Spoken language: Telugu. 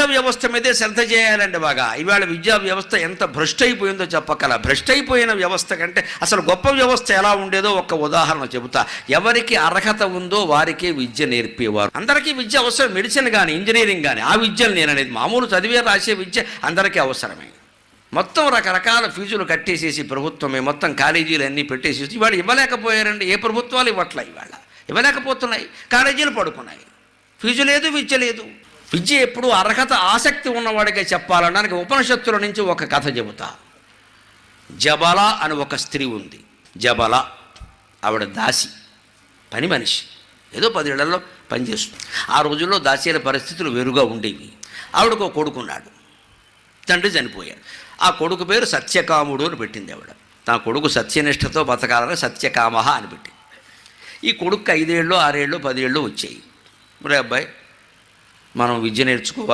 విద్యా వ్యవస్థ మీదే శ్రద్ధ చేయాలండి బాగా. ఇవాళ విద్యా వ్యవస్థ ఎంత భ్రష్టైపోయిందో చెప్పకల. భ్రష్టైపోయిన వ్యవస్థ కంటే అసలు గొప్ప వ్యవస్థ ఎలా ఉండేదో ఒక ఉదాహరణ చెబుతా. ఎవరికి అర్హత ఉందో వారికే విద్య నేర్పేవారు. అందరికీ విద్య అవసరం మెడిసిన్ కానీ ఇంజనీరింగ్ కానీ ఆ విద్యను నేను అనేది మామూలు చదివే రాసే విద్య అందరికీ అవసరమే. మొత్తం రకరకాల ఫీజులు కట్టేసేసి ప్రభుత్వమే మొత్తం కాలేజీలు అన్నీ పెట్టేసేసి ఇవాళ ఇవ్వలేకపోయారండి. ఏ ప్రభుత్వాలు ఇవ్వట్లే ఇవాళ. ఇవ్వలేకపోతున్నాయి. కాలేజీలు పడుకున్నాయి. ఫీజు లేదు విద్య లేదు. విద్య ఎప్పుడు అర్హత ఆసక్తి ఉన్నవాడికే చెప్పాలనడానికి ఉపనిషత్తుల నుంచి ఒక కథ చెబుతా. జబల అని ఒక స్త్రీ ఉంది. జబల. ఆవిడ దాసి. పని మనిషి. ఏదో పదేళ్ళలో పనిచేస్తుంది ఆ రోజుల్లో దాసీల పరిస్థితులు వేరుగా ఉండేవి. ఆవిడకు ఒక కొడుకున్నాడు. తండ్రి చనిపోయాడు. ఆ కొడుకు పేరు సత్యకాముడు అని పెట్టింది ఆవిడ. నా కొడుకు సత్యనిష్టతో బతకాలని సత్యకామహ అని పెట్టింది. ఈ కొడుకు ఐదేళ్ళు ఆరేళ్ళు పదేళ్ళు వచ్చాయి. మరి అబ్బాయి మనం విద్య నేర్చుకోవాలి.